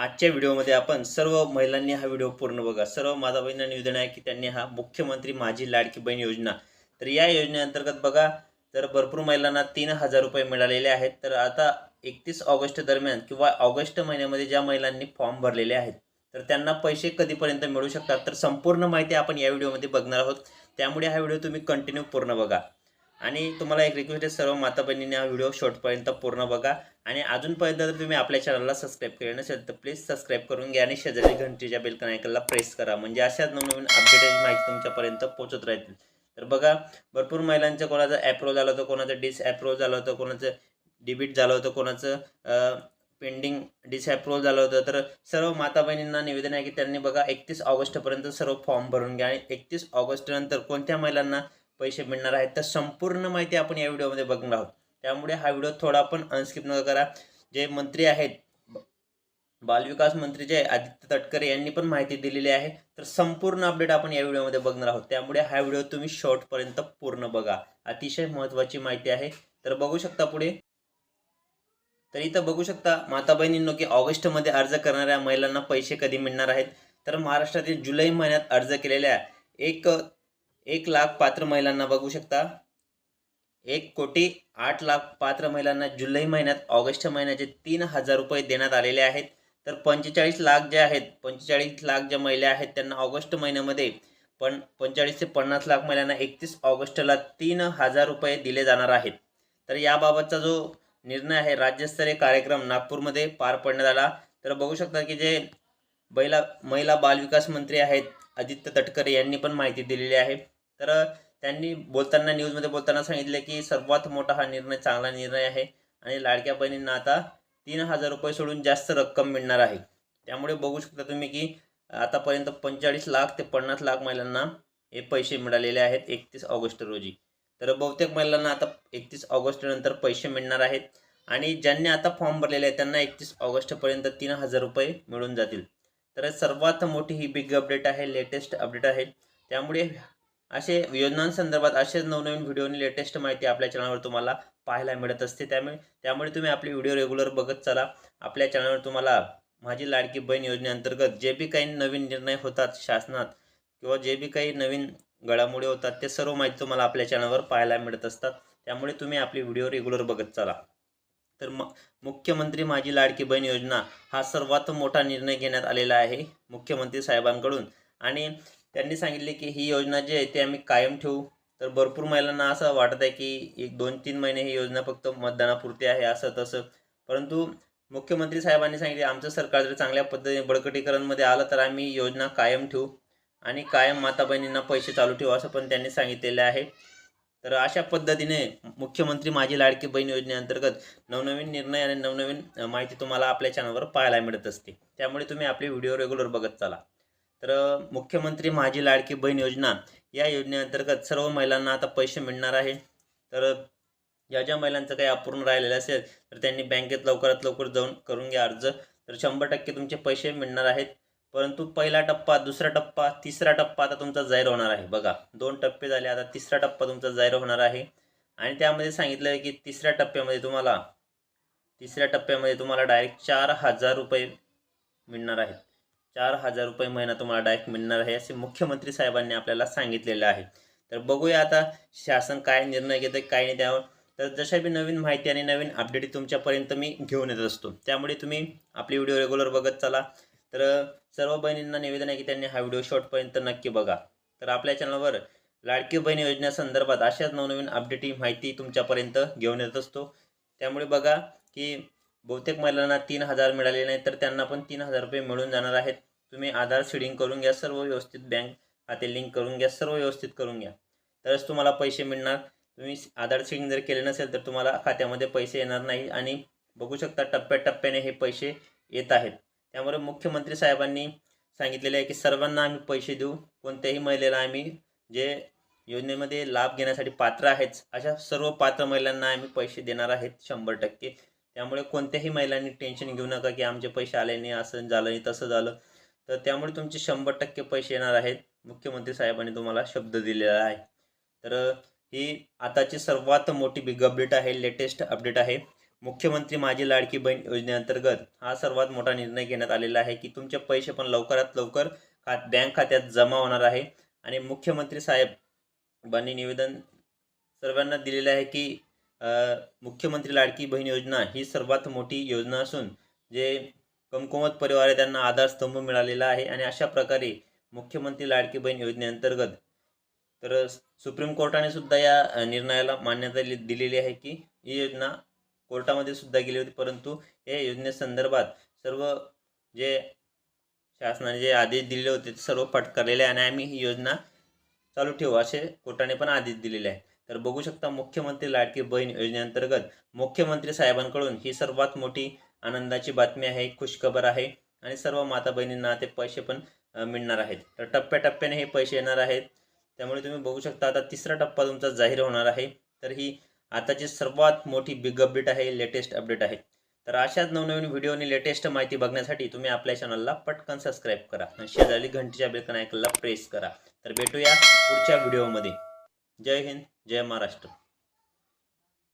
आजच्या व्हिडिओमध्ये आपण सर्व महिलांनी हा व्हिडिओ पूर्ण बघा. सर्व माता बहिणींना निवेदन आहे की त्यांनी हा मुख्यमंत्री माझी लाडकी बहीण योजना. तर या योजनेअंतर्गत बघा तर भरपूर महिलांना तीन हजार रुपये मिळालेले आहेत. तर आता एकतीस ऑगस्ट दरम्यान किंवा ऑगस्ट महिन्यामध्ये ज्या महिलांनी फॉर्म भरलेले आहेत तर त्यांना पैसे कधीपर्यंत मिळू शकतात? तर संपूर्ण माहिती आपण या व्हिडिओमध्ये बघणार आहोत. त्यामुळे हा व्हिडिओ तुम्ही कंटिन्यू पूर्ण बघा. आणि तुम्हाला एक रिक्वेस्ट आहे सर्व माता बहिणीने हा व्हिडिओ शॉर्टपर्यंत पूर्ण बघा. आणि अजूनपर्यंत जर तुम्ही आपल्या चॅनलला सबस्क्राईब केले नसेल तर प्लीज सबस्क्राईब करून घ्या आणि शेजारी घंटीच्या बेलकन आयकनला प्रेस करा. म्हणजे अशाच नवनवीन अपडेटेड माहिती तुमच्यापर्यंत पोहोचत राहतील. तर बघा भरपूर महिलांचं कोणाचं ॲप्रोव्ह झालं होतं कोणाचं डिसॲप्रोव्ह झालं होतं कोणाचं डिबिट झालं होतं कोणाचं पेंडिंग डिसॲप्रूव्ह झालं होतं. तर सर्व माता बहिणींना निवेदन आहे की त्यांनी बघा एकतीस ऑगस्टपर्यंत सर्व फॉर्म भरून घ्या आणि एकतीस ऑगस्टनंतर कोणत्या महिलांना पैसे मिळणार आहेत. तर संपूर्ण माहिती आपण या व्हिडिओमध्ये बघणार आहोत. त्यामुळे हा व्हिडिओ थोडा पण अनस्किप न करा. जे मंत्री आहेत बालविकास मंत्री जे आदित्य तटकरे यांनी पण माहिती दिलेली आहे. तर संपूर्ण अपडेट आपण या व्हिडिओमध्ये बघणार आहोत. त्यामुळे हा व्हिडिओ तुम्ही शॉर्टपर्यंत पूर्ण बघा. अतिशय महत्त्वाची माहिती आहे. तर बघू शकता पुढे. तर इथं बघू शकता माता बहिणींनो की ऑगस्टमध्ये अर्ज करणाऱ्या महिलांना पैसे कधी मिळणार आहेत? तर महाराष्ट्रातील जुलै महिन्यात अर्ज केलेल्या एक एक लाख पात्र महिलांना बघू शकता. एक कोटी आठ लाख पात्र महिलांना जुलै महिन्यात ऑगस्ट महिन्याचे तीन हजार रुपये देण्यात आलेले आहेत. तर पंचेचाळीस लाख जे आहेत पंचेचाळीस लाख ज्या महिला आहेत त्यांना ऑगस्ट महिन्यामध्ये पण पंचेचाळीस ते पन्नास लाख महिलांना एकतीस ऑगस्टला तीन हजार रुपये दिले जाणार आहेत. तर याबाबतचा जो निर्णय आहे राज्यस्तरीय कार्यक्रम नागपूरमध्ये पार पडण्यात आला. तर बघू शकता की जे महिला महिला बालविकास मंत्री आहेत आदित्य तटकरे यांनी पण माहिती दिलेली आहे. तर त्यांनी बोलताना न्यूजमध्ये बोलताना सांगितले की सर्वात मोठा हा निर्णय चांगला निर्णय आहे आणि लाडक्या बहिणींना आता तीन हजार रुपये सोडून जास्त रक्कम मिळणार आहे. त्यामुळे बघू शकता तुम्ही की आतापर्यंत पंचेचाळीस लाख ते पन्नास लाख महिलांना हे पैसे मिळालेले आहेत एकतीस ऑगस्ट रोजी. तर बहुतेक महिलांना आता एकतीस ऑगस्टनंतर पैसे मिळणार आहेत आणि ज्यांनी आता फॉर्म भरलेले आहेत त्यांना एकतीस ऑगस्टपर्यंत तीन हजार रुपये मिळून जातील. तर सर्वात मोठी ही बिग अपडेट आहे लेटेस्ट अपडेट आहे. त्यामुळे असे योजनांसंदर्भात असेच नवनवीन व्हिडिओनी लेटेस्ट माहिती आपल्या चॅनलवर तुम्हाला पाहायला मिळत असते. त्यामुळे त्यामुळे तुम्ही आपले व्हिडिओ रेग्युलर बघत चला. आपल्या चॅनलवर तुम्हाला माझी लाडकी बहीण योजनेअंतर्गत जे बी काही नवीन निर्णय होतात शासनात किंवा जे बी काही नवीन घडामोडी होतात ते सर्व माहिती तुम्हाला आपल्या चॅनलवर पाहायला मिळत असतात. त्यामुळे तुम्ही आपली व्हिडिओ रेग्युलर बघत चला. तर म मुख्यमंत्री माझी लाडकी बहीण योजना हा सर्वात मोठा निर्णय घेण्यात आलेला आहे मुख्यमंत्री साहेबांकडून. आणि त्यांनी सांगितले की ही योजना जी आहे ती आम्ही कायम ठेवू. तर भरपूर महिलांना असं वाटत आहे की एक दोन तीन महिने ही योजना फक्त मतदानापुरती आहे असं तसं. परंतु मुख्यमंत्री साहेबांनी सांगितले आमचं सरकार जर चांगल्या पद्धतीने बळकटीकरणमध्ये आलं तर आम्ही योजना कायम ठेवू आणि कायम माता बहिणींना पैसे चालू ठेवू असं पण त्यांनी सांगितलेलं आहे. तर अशा पद्धतीने मुख्यमंत्री माझी लाडकी बहीण योजनेअंतर्गत नवनवीन निर्णय आणि नवनवीन माहिती तुम्हाला आपल्या चॅनलवर पाहायला मिळत असते. त्यामुळे तुम्ही आपले व्हिडिओ रेग्युलर बघत चला. तर मुख्यमंत्री माझी लाडकी बहीण योजना या योजनेअंतर्गत सर्व महिलांना आता पैसे मिळणार आहे. तर ज्या ज्या महिलांचं काही अपूर्ण राहिलेलं असेल तर त्यांनी बँकेत लवकरात लवकर जाऊन करून घ्या अर्ज. तर शंभर टक्के तुमचे पैसे मिळणार आहेत. परंतु पहिला टप्पा दुसरा टप्पा तिसरा टप्पा आता तुमचा जाहीर होणार आहे. बघा दोन टप्पे झाले आता तिसरा टप्पा तुमचा जाहीर होणार आहे. आणि त्यामध्ये सांगितलं आहे की तिसऱ्या टप्प्यामध्ये तुम्हाला तिसऱ्या टप्प्यामध्ये तुम्हाला डायरेक्ट चार हजार रुपये मिळणार आहेत. चार हजार रुपये महिना तुम्हाला डायरेक्ट मिळणार आहे असे मुख्यमंत्री साहेबांनी आपल्याला सांगितलेलं आहे. तर बघूया आता शासन काय निर्णय घेतं काय नाही त्यावर. तर जशा बी नवीन माहिती आणि नवीन अपडेट तुमच्यापर्यंत मी घेऊन येत असतो. त्यामुळे तुम्ही आपली व्हिडिओ रेग्युलर बघत चला. तर सर्व बहिणींना निवेदन आहे की त्यांनी हा व्हिडिओ शॉर्टपर्यंत नक्की बघा. तर आपल्या चॅनलवर लाडकी बहीण योजनेसंदर्भात अशाच नवनवीन अपडेटी माहिती तुमच्यापर्यंत घेऊन येत असतो. त्यामुळे बघा की बहुतेक महिलांना तीन हजार मिळाले नाही तर त्यांना पण तीन हजार रुपये मिळून जाणार आहेत. तुम्ही आधार सीडिंग करून घ्या सर्व व्यवस्थित बँक खाते लिंक करून घ्या सर्व व्यवस्थित करून घ्या. तरच तुम्हाला पैसे मिळणार. तुम्ही आधार सीडिंग जर केले नसेल तर तुम्हाला खात्यामध्ये पैसे येणार नाही आणि बघू शकता टप्प्याटप्प्याने हे पैसे येत आहेत. त्यामुळे मुख्यमंत्री साहेबांनी सांगितलेले आहे की सर्वांना आम्ही पैसे देऊ कोणत्याही महिलेला आम्ही जे योजनेमध्ये लाभ घेण्यासाठी पात्र आहेत अशा सर्व पात्र महिलांना आम्ही पैसे देणार आहेत शंभर टक्के. त्यामुळे कोणत्याही महिलांनी टेन्शन घेऊ नका की आमचे पैसे आले नाही असं झालं नाही तसं झालं. तर त्यामुळे तुमचे शंभर टक्के पैसे येणार आहेत. मुख्यमंत्री साहेबांनी तुम्हाला शब्द दिलेला आहे. तर ही आताची सर्वात मोठी बिग अपडेट आहे लेटेस्ट अपडेट आहे. मुख्यमंत्री माझी लाडकी बहीण योजनेअंतर्गत हा सर्वात मोठा निर्णय घेण्यात आलेला आहे की तुमचे पैसे पण लवकरात लवकर खात बँक खात्यात जमा होणार आहे. आणि मुख्यमंत्री साहेबांनी निवेदन सर्वांना दिलेलं आहे की मुख्यमंत्री लाडकी बहीण योजना ही सर्वात मोठी योजना असून जे कमकुवत परिवार आहे त्यांना आधारस्तंभ मिळालेला आहे आणि अशा प्रकारे मुख्यमंत्री लाडकी बहीण योजनेअंतर्गत तर सुप्रीम कोर्टाने सुद्धा या निर्णयाला मान्यता दिलेली आहे की ही योजना कोर्टामध्ये सुद्धा गेली होती परंतु या योजनेसंदर्भात सर्व जे शासनाने जे आदेश दिलेले होते ते सर्व फटकारलेले आहे आणि आम्ही ही योजना चालू ठेवू असे कोर्टाने पण आदेश दिलेले आहे. तर बघू शकता मुख्यमंत्री लाडकी बहीण योजनेअंतर्गत मुख्यमंत्री साहेबांकडून ही सर्वात मोठी आनंदाची बातमी आहे खुशखबर आहे आणि सर्व माता बहिणींना ते पैसे पण मिळणार आहेत. तर टप्प्याटप्प्याने हे पैसे येणार आहेत. त्यामुळे तुम्ही बघू शकता आता तिसरा टप्पा तुमचा जाहीर होणार आहे. तर ही आताची सर्वात मोठी बिग अपडेट आहे लेटेस्ट अपडेट आहे. तर अशाच नवनवीन व्हिडिओ आणि लेटेस्ट माहिती बघण्यासाठी तुम्ही आपल्या चॅनलला पटकन सबस्क्राईब करा. आणि शेजारी घंटीच्या बेलकन ऐकला प्रेस करा. तर भेटूया पुढच्या व्हिडिओमध्ये जय हिंद जय महाराष्ट्र.